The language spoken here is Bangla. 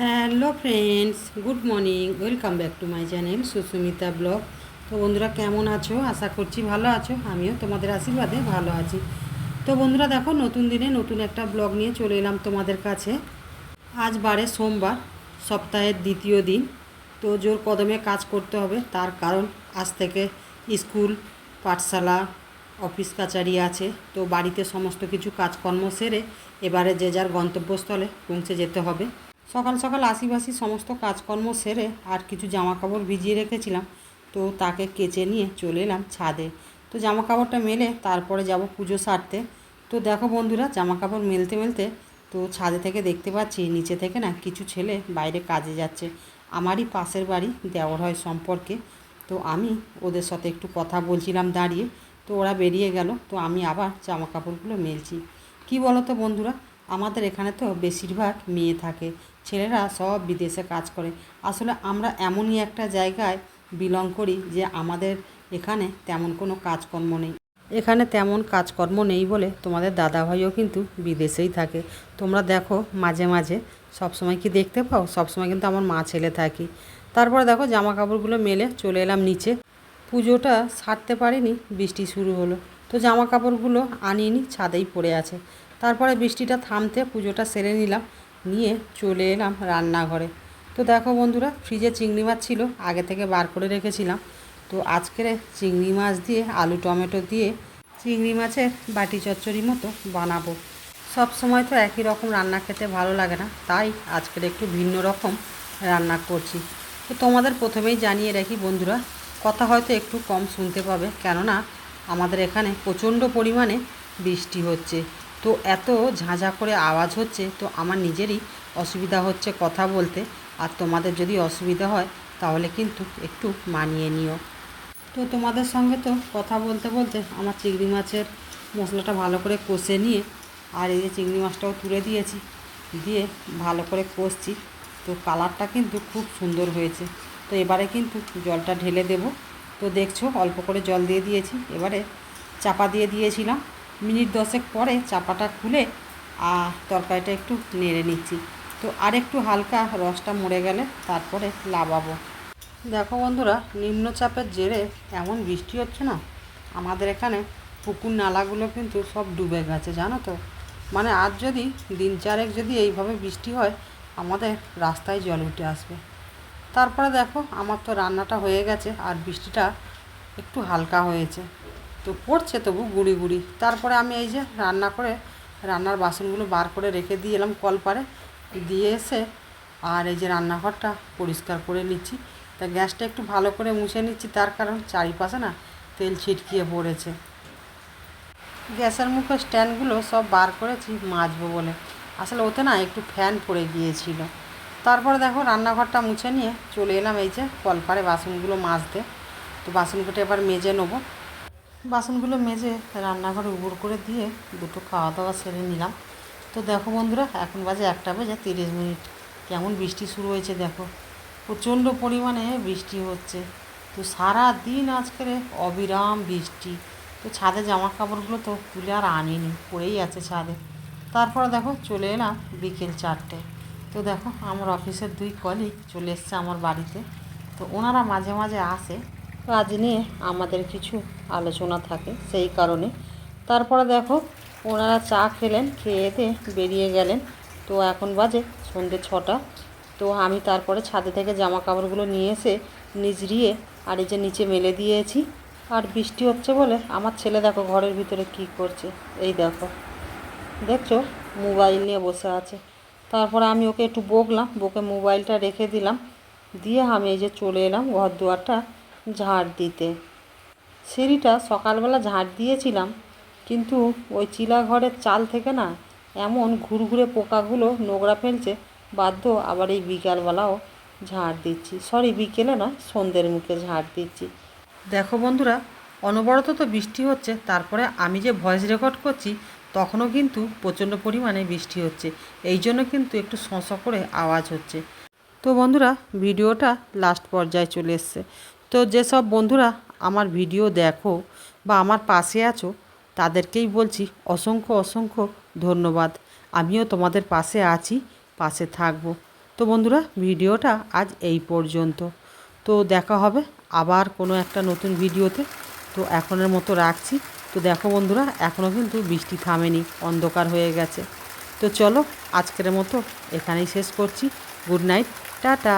Hello friends good morning welcome back to my channel Susmita blog তো বন্ধুরা, কেমন আছো? আশা করছি ভালো আছো, আমিও তোমাদের আশীর্বাদে ভালো আছি। তো বন্ধুরা, দেখো, নতুন দিনে নতুন একটা ব্লগ নিয়ে চলে এলাম তোমাদের কাছে। আজ বারে সোমবার, সপ্তাহের দ্বিতীয় দিন। তো জোর কদমে কাজ করতে হবে, তার কারণ আজ থেকে স্কুল, পাঠশালা, অফিস কাচারি আছে। তো বাড়িতে সমস্ত কিছু কাজকর্ম সেরে এবারে যে যার গন্তব্যস্থলে পৌঁছে যেতে হবে। সকাল সকাল আশিবাসি সমস্ত কাজকর্ম সেরে আর কিছু জামা কাপড় ভিজিয়ে রেখেছিলাম। তো তাকে কেচে নিয়ে চলে এলাম ছাদে। তো জামা কাপড়টা মেলে তারপরে যাব পুজো সারতে। তো দেখো বন্ধুরা জামা কাপড় মেলতে মেলতে তো ছাদে থেকে দেখতে পাচ্ছি নিচে থেকে না কিছু ছেলে বাইরে কাজে যাচ্ছে। আমারই পাশের বাড়ি দেওয়ার হয় সম্পর্কে। তো আমি ওদের সাথে একটু কথা বলছিলাম দাঁড়িয়ে। তো ওরা বেরিয়ে গেল। তো আমি আবার জামা কাপড়গুলো মেলছি। কি বলো তো বন্ধুরা, আমাদের এখানে তো বেশিরভাগ মেয়ে থাকে। ছেলেরা সব বিদেশে কাজ করে। আসলে আমরা এমনই একটা জায়গায় বিলং করি যে আমাদের এখানে তেমন কোনো কাজকর্ম নেই। এখানে তেমন কাজকর্ম নেই বলে তোমাদের দাদাভাইও কিন্তু বিদেশেই থাকে। তোমরা দেখো মাঝে মাঝে সবসময় কি দেখতে পাও? সবসময় কিন্তু আমার মা ছেলে থাকি। তারপরে দেখো জামা কাপড়গুলো মেলে চলে এলাম নিচে। পুজোটা সারতে পারিনি, বৃষ্টি শুরু হলো। তো জামা কাপড়গুলো আনিনি ছাদেই পড়ে আছে। তারপরে বৃষ্টিটা থামতে পুজোটা সেরে নিলাম। নিয়ে চলে এলাম রান্নাঘরে। তো দেখো বন্ধুরা, ফ্রিজে চিংড়ি মাছ ছিল, আগে থেকে বার করে রেখেছিলাম। তো আজকের চিংড়ি মাছ দিয়ে আলু টমেটো দিয়ে চিংড়ি মাছের বাটি চচ্চড়ি মতো বানাবো। সব সময় তো একই রকম রান্না খেতে ভালো লাগে না, তাই আজকের একটু ভিন্ন রকম রান্না করছি। তো তোমাদের প্রথমেই জানিয়ে রাখি বন্ধুরা, কথা হয়তো একটু কম শুনতে পাবে, কেননা আমাদের এখানে প্রচণ্ড পরিমাণে বৃষ্টি হচ্ছে। তো এত ঝাঁঝা করে আওয়াজ হচ্ছে, তো আমার নিজেরই অসুবিধা হচ্ছে কথা বলতে। আর তোমাদের যদি অসুবিধা হয়, তাহলে কিন্তু একটু মানিয়ে নিও। তো তোমাদের সঙ্গে তো কথা বলতে বলতে আমার চিংড়ি মাছের মশলাটা ভালো করে কষে নিয়ে, আর এই যে চিংড়ি মাছটাও তুলে দিয়েছি, দিয়ে ভালো করে কষছি। তো কালারটা কিন্তু খুব সুন্দর হয়েছে। তো এবারে কিন্তু জলটা ঢেলে দেব। তো দেখছ, অল্প করে জল দিয়ে দিয়েছি। এবারে চাপা দিয়ে দিয়েছিলাম। মিনিট দশেক পরে চাপাটা খুলে আর তরকারিটা একটু নেড়ে নিচ্ছি। তো আর একটু হালকা রসটা মরে গেলে তারপরে লাবাবো। দেখো বন্ধুরা, নিম্নচাপের জেরে এমন বৃষ্টি হচ্ছে না? আমাদের এখানে পুকুর নালাগুলো কিন্তু সব ডুবে গেছে, জানো তো? মানে আজ যদি, দিন চারেক যদি এইভাবে বৃষ্টি হয়, আমাদের রাস্তায় জল উঠে আসবে। তারপরে দেখো, আমার তো রান্নাটা হয়ে গেছে আর বৃষ্টিটা একটু হালকা হয়েছে। তো পড়ছে তবু গুড়ি গুড়ি। তারপরে আমি এই যে রান্না করে, রান্নার বাসনগুলো বার করে রেখে দিয়ে এলাম কলপারে। দিয়ে এসে আর এই যে রান্নাঘরটা পরিষ্কার করে নিচ্ছি। তা গ্যাসটা একটু ভালো করে মুছে নিচ্ছি, তার কারণ চারিপাশে না তেল ছিটকিয়ে পড়েছে। গ্যাসের মুখে স্ট্যান্ডগুলো সব বার করেছি মাজবো বলে। আসলে ওতে না একটু ফ্যান পড়ে গিয়েছিল। তারপরে দেখো রান্নাঘরটা মুছে নিয়ে চলে এলাম এই যে কলপারে বাসনগুলো মাজতে। তো বাসনগুলো এবার মেজে নেব। বাসনগুলো মেজে রান্নাঘরে উবর করে দিয়ে দুটো খাওয়া দাওয়া সেরে নিলাম। তো দেখো বন্ধুরা, এখন বাজে একটা বাজে তিরিশ মিনিট। কেমন বৃষ্টি শুরু হয়েছে দেখো। প্রচণ্ড পরিমাণে বৃষ্টি হচ্ছে। তো সারা দিন আজকের অবিরাম বৃষ্টি। তো ছাদে জামা কাপড়গুলো তো তুলে আর আনিনি, পড়েই আছে ছাদে। তারপরে দেখো চলে এলাম বিকেল চারটে। তো দেখো আমার অফিসের দুই কলিগ চলে এসছে আমার বাড়িতে। তো ওনারা মাঝে মাঝে আসে কাজ নিয়ে আমাদের কিছু আলোচনা থাকে সেই কারণে। তারপরে দেখো, ওনারা চা খেলেন খেয়ে দিয়ে বেরিয়ে গেলেন। তো এখন বাজে সন্ধ্যে ছটা। তো আমি তারপরে ছাদে থেকে জামা কাপড়গুলো নিয়ে এসে নিজরিয়ে আর এই যে নিচে মেলে দিয়েছি। আর বৃষ্টি হচ্ছে বলে আমার ছেলে দেখো ঘরের ভিতরে কি করছে, এই দেখো। দেখছ? মোবাইল নিয়ে বসে আছে। তারপরে আমি ওকে একটু বকলাম, বকে মোবাইলটা রেখে দিলাম। দিয়ে আমি এই যে চলে এলাম ঘর দুয়ারটা ঝাড় দিতে। সিঁড়িটা সকালবেলা ঝাড় দিয়েছিলাম, কিন্তু ওই চিলা ঘরের চাল থেকে না এমন ঘুরঘুরে পোকাগুলো নোংরা ফেলছে, বাধ্য আবার এই বিকালবেলাও ঝাড় দিচ্ছি। সরি, বিকেলে না সন্ধ্যের মুখে ঝাড় দিচ্ছি। দেখো বন্ধুরা, অনবরত তো বৃষ্টি হচ্ছে, তারপরে আমি যে ভয়েস রেকর্ড করছি, তখনও কিন্তু প্রচণ্ড পরিমাণে বৃষ্টি হচ্ছে। এই জন্য কিন্তু একটু শঁ করে আওয়াজ হচ্ছে। তো বন্ধুরা, ভিডিওটা লাস্ট পর্যায়ে চলে এসছে। তো যেসব বন্ধুরা আমার ভিডিও দেখো বা আমার পাশে আছো, তাদেরকেই বলছি অসংখ্য অসংখ্য ধন্যবাদ। আমিও তোমাদের পাশে আছি, পাশে থাকব। তো বন্ধুরা, ভিডিওটা আজ এই পর্যন্ত। তো দেখা হবে আবার কোনো একটা নতুন ভিডিওতে। তো এখনের মতো রাখছি। তো দেখো বন্ধুরা, এখনও কিন্তু বৃষ্টি থামেনি, অন্ধকার হয়ে গেছে। তো চলো আজকের মতো এখানেই শেষ করছি। Good night, tata.